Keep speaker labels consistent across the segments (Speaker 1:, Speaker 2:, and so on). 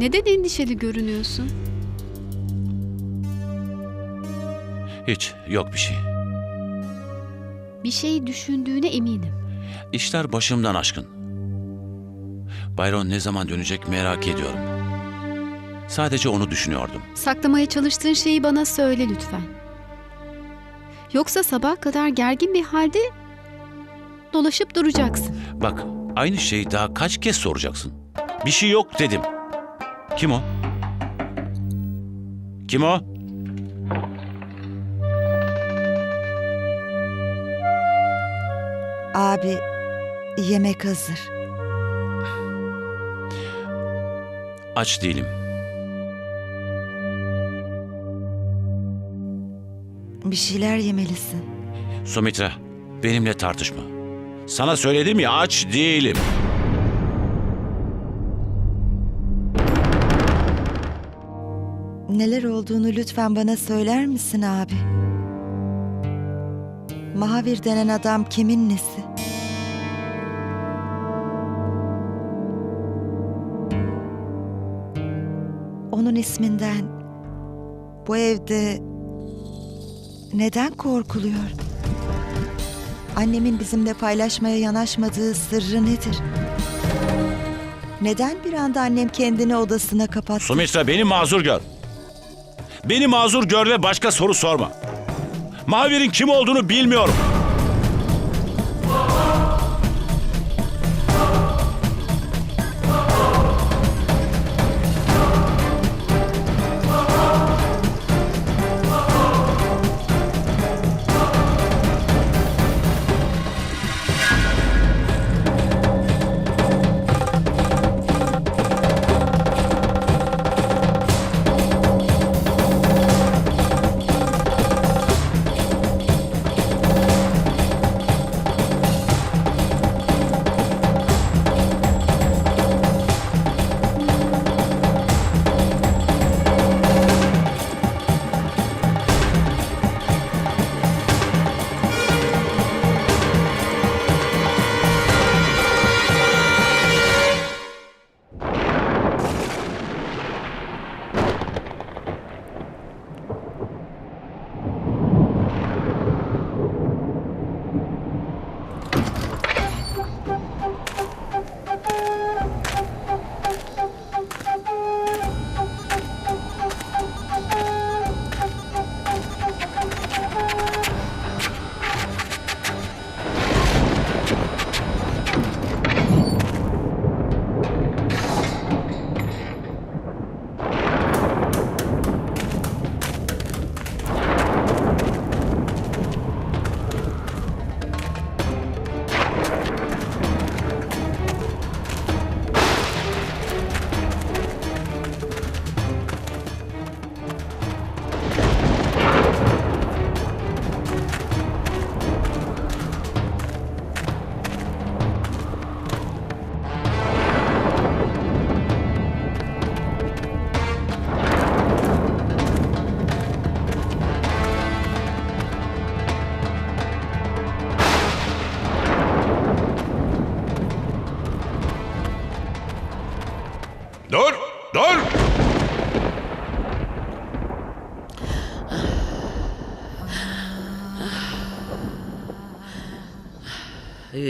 Speaker 1: Neden endişeli görünüyorsun?
Speaker 2: Hiç yok bir şey.
Speaker 1: Bir şey düşündüğüne eminim.
Speaker 2: İşler başımdan aşkın. Bayron ne zaman dönecek merak ediyorum. Sadece onu düşünüyordum.
Speaker 1: Saklamaya çalıştığın şeyi bana söyle lütfen. Yoksa sabah kadar gergin bir halde dolaşıp duracaksın.
Speaker 2: Bak, aynı şeyi daha kaç kez soracaksın? Bir şey yok dedim. Kim o? Kim o?
Speaker 3: Abi yemek hazır.
Speaker 2: Aç değilim.
Speaker 3: Bir şeyler yemelisin.
Speaker 2: Sumitra, benimle tartışma. Sana söyledim ya aç değilim.
Speaker 3: Neler olduğunu lütfen bana söyler misin abi? Mahavir denen adam kimin nesi? Onun isminden bu evde neden korkuluyor? Annemin bizimle paylaşmaya yanaşmadığı sırrı nedir? Neden bir anda annem kendini odasına kapattı?
Speaker 2: Sumitra beni mazur gör. Beni mazur gör ve başka soru sorma. Mavir'in kim olduğunu bilmiyorum.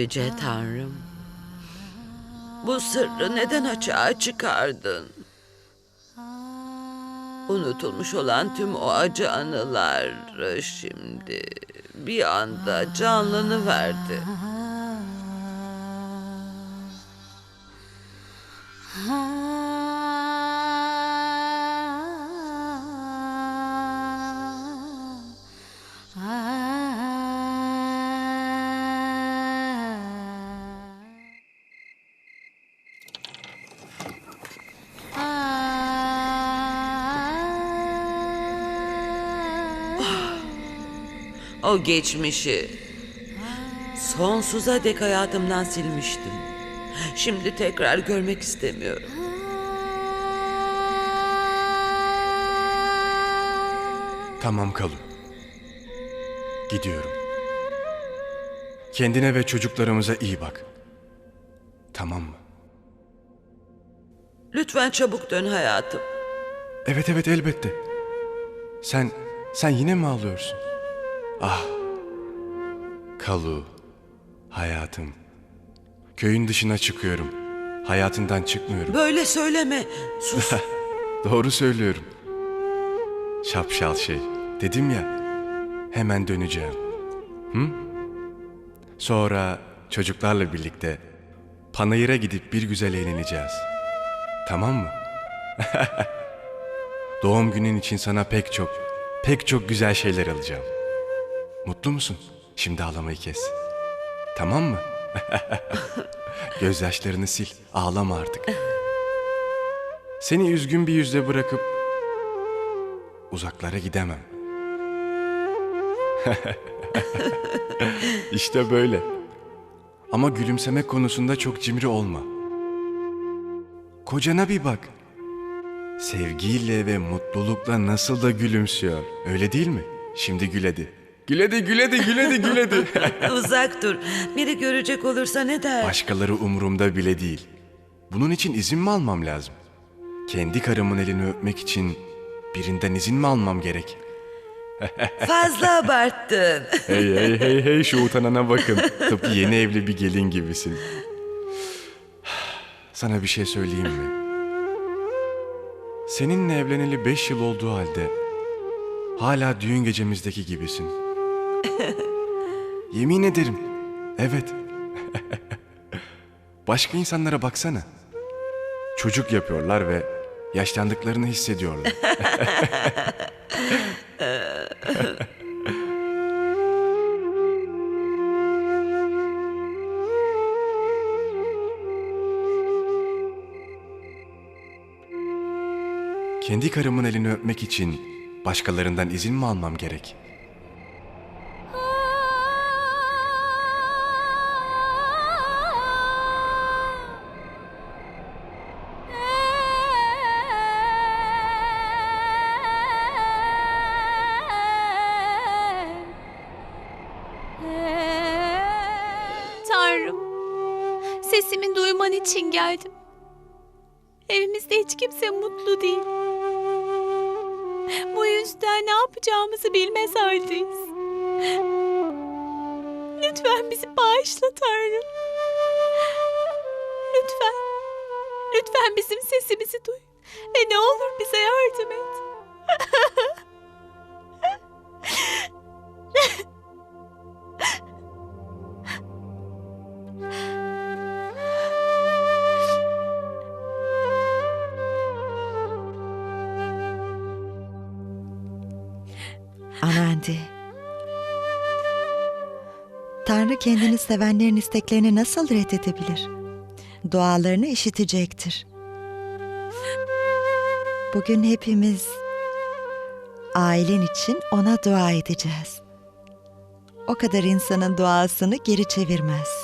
Speaker 4: Yüce Tanrım. Bu sırrı neden açığa çıkardın? Unutulmuş olan tüm o acı anılar şimdi bir anda canlını verdi. O geçmişi sonsuza dek hayatımdan silmiştim. Şimdi tekrar görmek istemiyorum.
Speaker 5: Tamam Kalu. Gidiyorum. Kendine ve çocuklarımıza iyi bak. Tamam mı?
Speaker 4: Lütfen çabuk dön hayatım.
Speaker 5: Evet evet elbette. Sen, sen yine mi ağlıyorsun? Ah. Kalu. Hayatım. Köyün dışına çıkıyorum. Hayatından çıkmıyorum.
Speaker 4: Böyle söyleme. Sus.
Speaker 5: Doğru söylüyorum. Şapşal şey. Dedim ya. Hemen döneceğim. Hı? Sonra çocuklarla birlikte panayıra gidip bir güzel eğleneceğiz. Tamam mı? Doğum günün için sana pek çok, pek çok güzel şeyler alacağım. Mutlu musun? Şimdi ağlamayı kes. Tamam mı? Gözyaşlarını sil. Ağlama artık. Seni üzgün bir yüzle bırakıp uzaklara gidemem. işte böyle. Ama gülümseme konusunda çok cimri olma. Kocana bir bak. Sevgiyle ve mutlulukla nasıl da gülümsüyor. Öyle değil mi? Şimdi gül hadi. Gül hadi, gül hadi, gül hadi, gül hadi.
Speaker 4: Uzak dur. Biri görecek olursa ne der?
Speaker 5: Başkaları umurumda bile değil. Bunun için izin mi almam lazım? Kendi karımın elini öpmek için birinden izin mi almam gerek?
Speaker 4: Fazla abarttın.
Speaker 5: Hey hey hey hey şu utanana bakın. Tıpkı yeni evli bir gelin gibisin. Sana bir şey söyleyeyim mi? Seninle evleneli beş yıl olduğu halde hala düğün gecemizdeki gibisin. Yemin ederim. Evet. Başka insanlara baksana. Çocuk yapıyorlar ve yaşlandıklarını hissediyorlar. Kendi karımın elini öpmek için başkalarından izin mi almam gerek?
Speaker 1: Tanrım, sesimi duyman için geldim. Evimizde hiç kimse mutlu değil. Bu yüzden ne yapacağımızı bilmez haldeyiz. Lütfen bizi bağışla Tanrım. Lütfen, lütfen bizim sesimizi duy. Ve ne olur bize
Speaker 3: kendini sevenlerin isteklerini nasıl reddedebilir? Dualarını işitecektir. Bugün hepimiz ailen için ona dua edeceğiz. O kadar insanın duasını geri çevirmez.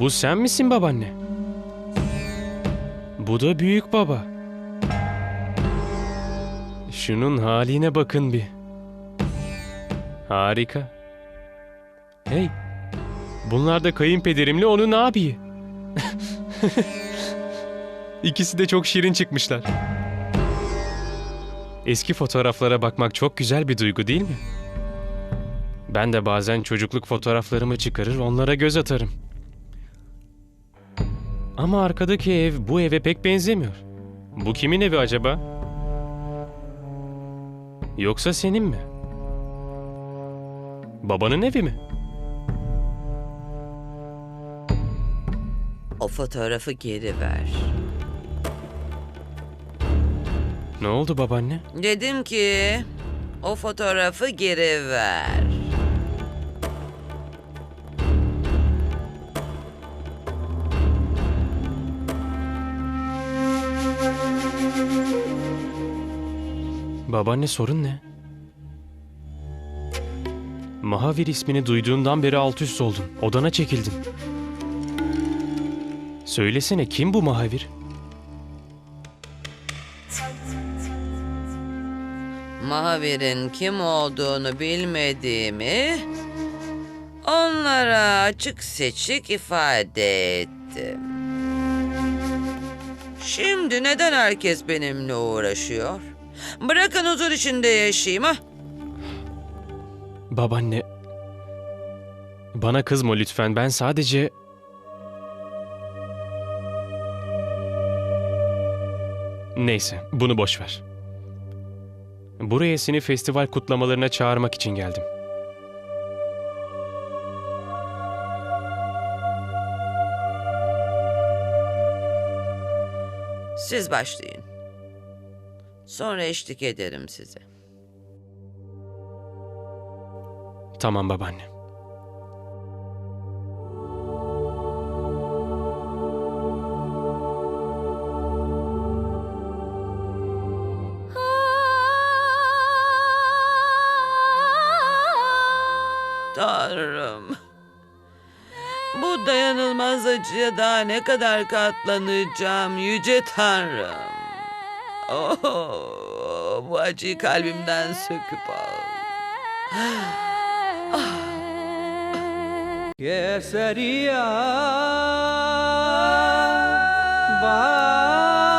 Speaker 6: Bu sen misin babaanne? Bu da büyük baba. Şunun haline bakın bir. Harika. Hey, bunlar da kayınpederimle onun abiyi. İkisi de çok şirin çıkmışlar. Eski fotoğraflara bakmak çok güzel bir duygu değil mi? Ben de bazen çocukluk fotoğraflarımı çıkarır onlara göz atarım. Ama arkadaki ev bu eve pek benzemiyor. Bu kimin evi acaba? Yoksa senin mi? Babanın evi mi?
Speaker 4: O fotoğrafı geri ver.
Speaker 6: Ne oldu babaanne?
Speaker 4: Dedim ki o fotoğrafı geri ver.
Speaker 6: Babaanne sorun ne? Mahavir ismini duyduğundan beri alt üst oldun. Odana çekildin. Söylesene kim bu Mahavir?
Speaker 4: Mahavir'in kim olduğunu bilmediğimi onlara açık seçik ifade ettim. Şimdi neden herkes benimle uğraşıyor? Bırakın huzur içinde yaşayayım ha.
Speaker 6: Babaanne. Bana kızma lütfen. Ben sadece... Neyse, bunu boş ver. Buraya seni festival kutlamalarına çağırmak için geldim.
Speaker 4: Siz başlayın. Sonra eşlik ederim size.
Speaker 6: Tamam babaanne.
Speaker 4: Tanrım. Bu dayanılmaz acıya daha ne kadar katlanacağım yüce Tanrım. Oh, bu acıyı kalbimden söküp al.
Speaker 7: Ah. Keseria ah. Bağ